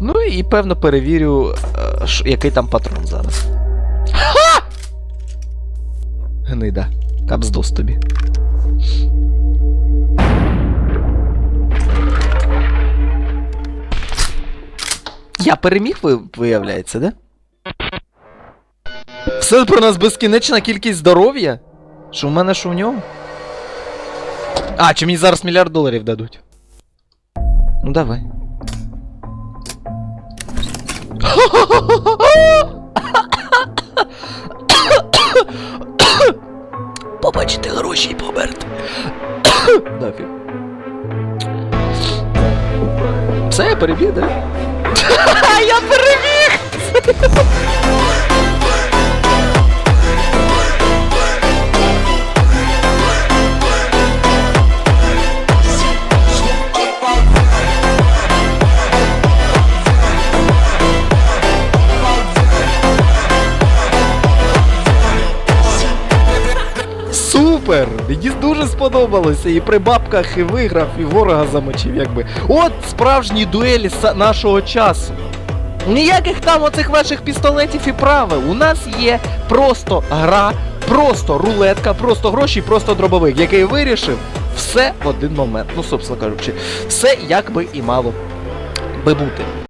Ну і певно перевірю, е, який там патрон зараз. Ха! Гнида. Капздос тобі. Я переміг, виявляється, да? Все про нас безкінечна кількість здоров'я? Що в мене, що в ньому? А, чи мені зараз мільярд доларів дадуть? Ну давай. Побачите гроші і померти. Нафіг. Все, я перебіг, да? я переміг! Супер! Мені дуже сподобалося. І при бабках і виграв, і ворога замочив, якби. От справжні дуелі нашого часу. Ніяких там оцих ваших пістолетів і правил. У нас є просто гра, просто рулетка, просто гроші, просто дробовик, який вирішив все в один момент. Ну, собственно кажучи, все як би і мало би бути.